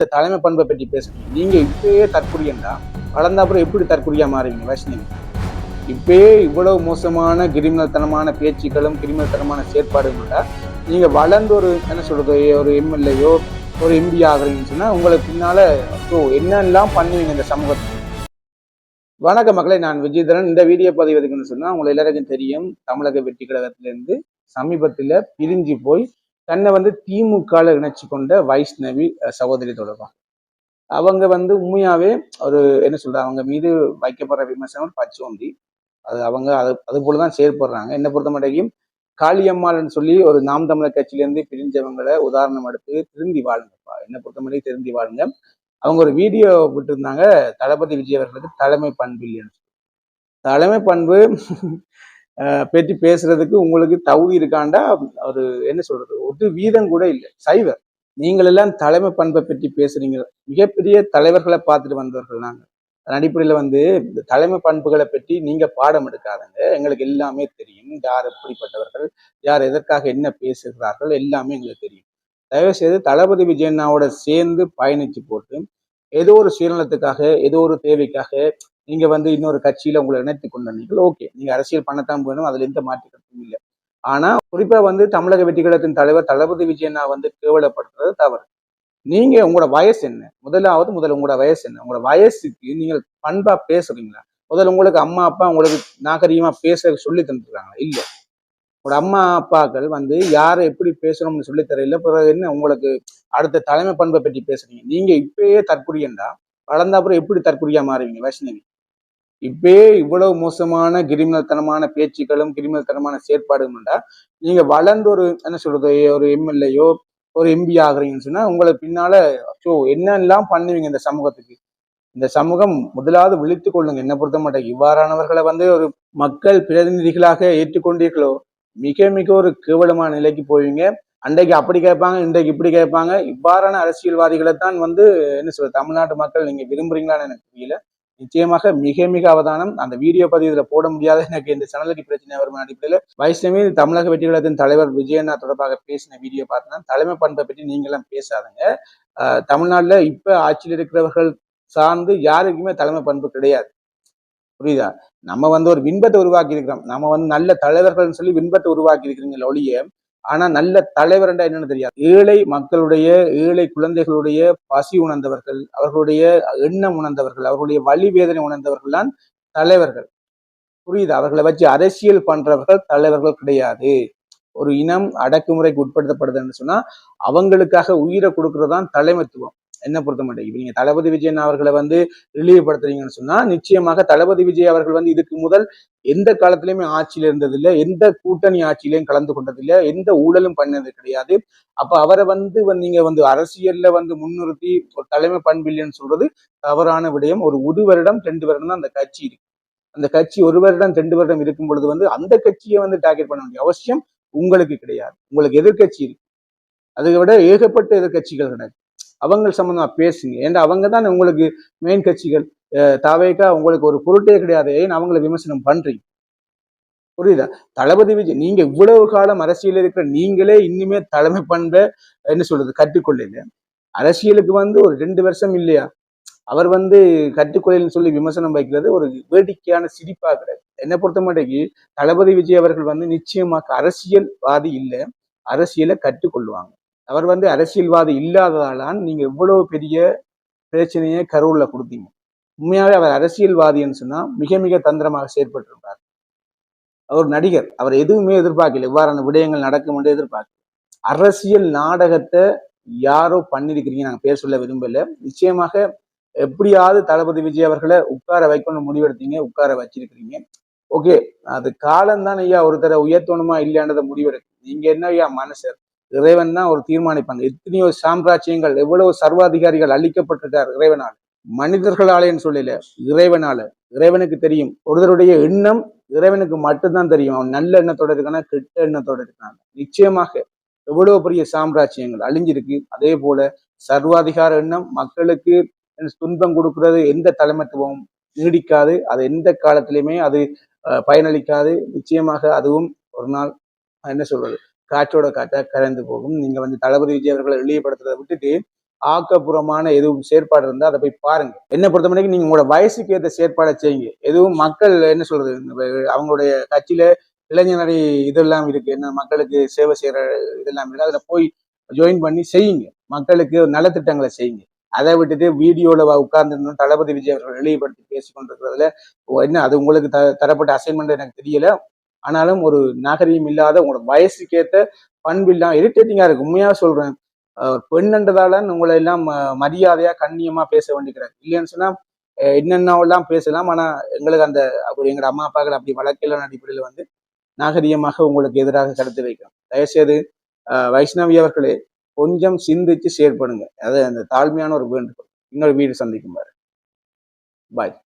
இந்த தலைமை பண்பை பற்றி பேசுறீங்க. நீங்கள் இப்பயே தற்குறியண்டா வளர்ந்த அப்புறம் எப்படி தற்குறியாக மாறுவீங்க வைஷ்ணவி இப்பயே இவ்வளவு மோசமான கிரிமினல்தனமான பேச்சுக்களும் கிரிமினல் தனமான செயற்பாடுகளா வளர்ந்து ஒரு என்ன சொல்கிறது ஒரு எம்எல்ஏயோ ஒரு எம்பி ஆகுறீங்கன்னு சொன்னால் உங்களுக்கு பின்னால் ஓ என்னெல்லாம் பண்ணுவீங்க இந்த சமூகத்துக்கு வணக்க மக்களை நான் விஜயதரன். இந்த வீடியோ பதிவு எதுக்குன்னு உங்களை எல்லாருக்கும் தெரியும். தமிழக வெற்றி கழகத்திலிருந்து சமீபத்தில் பிரிஞ்சு போய் தன்னை வந்து திமுகல இணைச்சு கொண்ட வைஷ்ணவி சகோதரி தொடர்பாக அவங்க வந்து உண்மையாவே ஒரு என்ன சொல்றாங்க அவங்க மீது வைக்கப்படுற விமர்சனம் பச்சோந்தி அது அவங்க அது அது போலதான் செயற்படுறாங்க என்ன பொறுத்த மட்டையும் காளியம்மாள்னு சொல்லி ஒரு நாம் தமிழர் கட்சியிலேருந்து பிரிஞ்சவங்களை உதாரணம் எடுத்து திருந்தி வாழுங்கப்பா என்ன பொறுத்த மட்டும் திருந்தி வாழுங்க அவங்க ஒரு வீடியோ விட்டுருந்தாங்க தளபதி விஜய் அவர்களுக்கு தலைமை பண்பு இல்லைன்னு தலைமை பண்பு பற்றி பேசுறதுக்கு உங்களுக்கு தகுதி இருக்காண்டா? ஒரு என்ன சொல்றது? ஒரு வீதம் கூட இல்லை. சைவர். நீங்கள் எல்லாம் தலைமை பண்பை பற்றி பேசுறீங்க. மிகப்பெரிய தலைவர்களை பார்த்துட்டு வந்தவர்கள் நாங்கள் அதன் அடிப்படையில் வந்து இந்த தலைமை பண்புகளை பற்றி நீங்க பாடம் எடுக்காதங்க. எங்களுக்கு எல்லாமே தெரியும். யார் எப்படிப்பட்டவர்கள்? யார் எதற்காக என்ன பேசுகிறார்கள்? எல்லாமே எங்களுக்கு தெரியும். தயவு செய்து தளபதி விஜயண்ணாவோட சேர்ந்து பயணிச்சு போட்டு ஏதோ ஒரு சுயநலத்துக்காக ஏதோ ஒரு தேவைக்காக நீங்க வந்து இன்னொரு கட்சியில உங்களை இணைத்து கொண்டீர்கள் ஓகே. நீங்க அரசியல் பண்ணத்தான் போகணும் அதுல எந்த மாற்று இல்லை. ஆனா குறிப்பா வந்து தமிழக வெற்றிகளத்தின் தலைவர் தளபதி விஜயனா வந்து கேவலப்படுத்துறது தவறு. நீங்க உங்களோட வயசு என்ன? முதலாவது முதல்ல உங்களோட வயசு என்ன? உங்களோட வயசுக்கு நீங்கள் பண்பா பேசுறீங்களா? முதல்ல உங்களுக்கு அம்மா அப்பா உங்களுக்கு நாகரிகமா பேச சொல்லி தந்துருக்காங்களா? இல்ல. உங்களோட அம்மா அப்பாக்கள் வந்து யாரை எப்படி பேசணும்னு சொல்லி தரையில பிறகு என்ன உங்களுக்கு அடுத்த தலைமை பண்பை பற்றி பேசுறீங்க? நீங்க இப்பயே தற்குறியண்டா? வளர்ந்த அப்புறம் எப்படி தற்குறியா மாறுவீங்க? வைஷ்ணவி? இப்பயே இவ்வளவு மோசமான கிரிமினல் தனமான பேச்சுக்களும் கிரிமினல் தனமான செயற்பாடுகள்டா நீங்க வளர்ந்து ஒரு என்ன சொல்றது ஒரு எம்எல்ஏயோ ஒரு எம்பி ஆகுறீங்கன்னு சொன்னா உங்களை பின்னால ஸோ என்னெல்லாம் பண்ணுவீங்க இந்த சமூகத்துக்கு? இந்த சமூகம் முதலாவது விழித்து கொள்ளுங்க. என்ன பொறுத்த மாட்டேன். இவ்வாறானவர்களை வந்து ஒரு மக்கள் பிரதிநிதிகளாக ஏற்றுக்கொண்டீர்களோ மிக மிக ஒரு கேவலமான நிலைக்கு போவீங்க. அன்றைக்கு அப்படி கேட்பாங்க இன்றைக்கு இப்படி கேட்பாங்க. இவ்வாறான அரசியல்வாதிகளை தான் வந்து என்ன சொல்ற தமிழ்நாட்டு மக்கள் நீங்க விரும்புறீங்களான்னு எனக்கு தெரியல நிச்சயமாக மிக மிக அவதானம். அந்த வீடியோ பதிவு இதில் போட முடியாத. எனக்கு இந்த சேனலுக்கு பிரச்சனை வரும் அடிப்படையில் வைஷ்ணவி தமிழக வெற்றிகளத்தின் தலைவர் விஜயண்ணா தொடர்பாக பேசின வீடியோ பார்த்தோன்னா தலைமை பண்பை பற்றி நீங்களாம் பேசாதுங்க. ஆஹ் தமிழ்நாட்டுல இப்ப ஆட்சியில் இருக்கிறவர்கள் சார்ந்து யாருக்குமே தலைமை பண்பு கிடையாது. புரியுதா? நம்ம வந்து ஒரு விண்பத்தை உருவாக்கி இருக்கிறோம் நம்ம வந்து நல்ல தலைவர்கள்னு சொல்லி விண்பத்தை உருவாக்கி இருக்கிறீங்கள ஒழிய ஆனா நல்ல தலைவர்ண்டா என்னன்னு தெரியாது. ஏழை மக்களுடைய ஏழை குழந்தைகளுடைய பசி உணர்ந்தவர்கள் அவர்களுடைய எண்ணம் உணர்ந்தவர்கள் அவர்களுடைய வழி வேதனை உணர்ந்தவர்கள் தான் தலைவர்கள். புரியுது? அவர்களை வச்சு அரசியல் பண்றவர்கள் தலைவர்கள் கிடையாது. ஒரு இனம் அடக்குமுறைக்கு உட்படுத்தப்படுதுன்னு சொன்னா அவங்களுக்காக உயிரை கொடுக்கறதுதான் தலைமைத்துவம். என்ன பொறுத்த மாட்டேங்குது? நீங்க தளபதி விஜயன் அவர்களை வந்து இழிவுபடுத்துறீங்கன்னு சொன்னா நிச்சயமாக தளபதி விஜய் அவர்கள் வந்து இதுக்கு முதல் எந்த காலத்திலயுமே ஆட்சியில இருந்ததில்லை எந்த கூட்டணி ஆட்சியிலையும் கலந்து கொண்டதில்லை எந்த ஊழலும் பண்ணது கிடையாது. அப்ப அவரை வந்து நீங்க வந்து அரசியல்ல வந்து முன்னிறுத்தி ஒரு தலைமை பண்பில்லைன்னு சொல்றது தவறான விடயம். ஒரு ஒரு வருடம் ரெண்டு வருடம் தான் அந்த கட்சி இருக்கு. அந்த கட்சி ஒரு வருடம் ரெண்டு வருடம் இருக்கும் பொழுது வந்து அந்த கட்சியை வந்து டார்கெட் பண்ண வேண்டிய அவசியம் உங்களுக்கு கிடையாது. உங்களுக்கு எதிர்க்கட்சி இருக்கு. அதை விட ஏகப்பட்ட எதிர்க்கட்சிகள் கிடையாது அவங்க சம்மந்தமாக பேசுங்க. ஏன்னா அவங்க தான் உங்களுக்கு மெயின் கட்சிகள் தாவேக்கா உங்களுக்கு ஒரு பொருட்டே கிடையாது. ஏன் அவங்கள விமர்சனம் பண்றீங்க? புரியுதா? தளபதி விஜய் நீங்க இவ்வளவு காலம் அரசியல் இருக்கிற நீங்களே இன்னுமே தலைமை பண்பை என்ன சொல்றது கற்றுக்கொள்ளல அரசியலுக்கு வந்து ஒரு ரெண்டு வருஷம் இல்லையா? அவர் வந்து கற்றுக்கொள்ளன்னு சொல்லி விமர்சனம் வைக்கிறது ஒரு வேடிக்கையான சிரிப்பா கிடையாது என்னை பொறுத்த மாட்டேங்கி தளபதி விஜய் அவர்கள் வந்து நிச்சயமாக அரசியல்வாதி இல்லை. அரசியலை கற்றுக்கொள்வாங்க அவர் வந்து அரசியல்வாதி இல்லாததாலான் நீங்க இவ்வளவு பெரிய பிரச்சனையை கரூர்ல கொடுத்தீங்க. உண்மையாகவே அவர் அரசியல்வாதின்னு சொன்னால் மிக மிக தந்திரமாக செயற்பட்டிருப்பார். அவர் நடிகர். அவர் எதுவுமே எதிர்பார்க்கல. இவ்வாறான விடயங்கள் நடக்கும் என்று எதிர்பார்க்கல. அரசியல் நாடகத்தை யாரோ பண்ணிருக்கிறீங்க நாங்க பேர் சொல்ல விரும்பல. நிச்சயமாக எப்படியாவது தளபதி விஜய் அவர்களை உட்கார வைக்கணும்னு முடிவெடுத்தீங்க. உட்கார வச்சிருக்கிறீங்க. ஓகே. அது காலம் தான் ஐயா ஒருத்தரை உயர்த்தணுமா இல்லையான்றதை முடிவெடுக்கும். நீங்க என்ன ஐயா மனுஷர் இறைவன் தான் ஒரு தீர்மானிப்பாங்க. எத்தனையோ சாம்ராஜ்யங்கள் எவ்வளவு சர்வாதிகாரிகள் அழிக்கப்பட்டிருக்கார் இறைவனால். மனிதர்களாலேன்னு சொல்லல இறைவனால. இறைவனுக்கு தெரியும். ஒருத்தருடைய எண்ணம் இறைவனுக்கு மட்டும்தான் தெரியும். அவன் நல்ல எண்ணத்தோட இருக்கானா கெட்ட எண்ணத்தோட இருக்கான்? நிச்சயமாக எவ்வளவு பெரிய சாம்ராஜ்யங்கள் அழிஞ்சிருக்கு. அதே போல சர்வாதிகார எண்ணம் மக்களுக்கு துன்பம் கொடுக்கறது எந்த தலைமைத்துவமும் நீடிக்காது. அது எந்த காலத்திலையுமே அது அஹ், பயனளிக்காது. நிச்சயமாக அதுவும் ஒரு நாள் என்ன சொல்றது? காற்றோட காற்றா கலந்து போகும். நீங்க வந்து தளபதி விஜய் அவர்களை வெளியப்படுத்துறதை விட்டுட்டு ஆக்கப்பூர்வமான எதுவும் செயற்பாடு இருந்தால் அதை போய் பாருங்க. என்ன பொறுத்த வரைக்கும் நீங்க உங்களோட வயசுக்கு ஏற்ற செயற்பாடை செய்யுங்க. எதுவும் மக்கள் என்ன சொல்றது? அவங்களுடைய கட்சியில இளைஞனடி இதெல்லாம் இருக்கு. என்ன மக்களுக்கு சேவை செய்யற இதெல்லாம் இருக்கு. அதுல போய் ஜாயின் பண்ணி செய்யுங்க. மக்களுக்கு நலத்திட்டங்களை செய்யுங்க. அதை விட்டுட்டு வீடியோல உட்கார்ந்து தளபதி விஜய் அவர்கள் வெளியப்படுத்தி பேசி கொண்டிருக்கிறதுல என்ன அது உங்களுக்கு த தரப்பட்ட அசைன்மெண்ட் எனக்கு தெரியல. ஆனாலும் ஒரு நாகரிகம் இல்லாத உங்களோட வயசுக்கேற்ற பண்பு இல்லாம இருக்கு. உண்மையாக சொல்றேன். அஹ் பெண்ன்றதால உங்களை எல்லாம் ம- மரியாதையா கண்ணியமா பேச வேண்டிக்கிறாங்க இல்லைன்னு சொன்னா அஹ் என்னென்னவெல்லாம் பேசலாம். ஆனால் எங்களுக்கு அந்த அப்படி எங்களோட அம்மா அப்பாக்கள் அப்படி வழக்கில் அடிப்படையில் வந்து நாகரீகமாக உங்களுக்கு எதிராக கருத்து வைக்கிறோம். தயவுசெய்து வைஷ்ணவி அவர்களே கொஞ்சம் சிந்திச்சு செயற்படுங்க. அது அந்த தாழ்மையான ஒரு வேண்டுகோள். இன்னொரு வீடு சந்திக்கும் பாரு பாய்.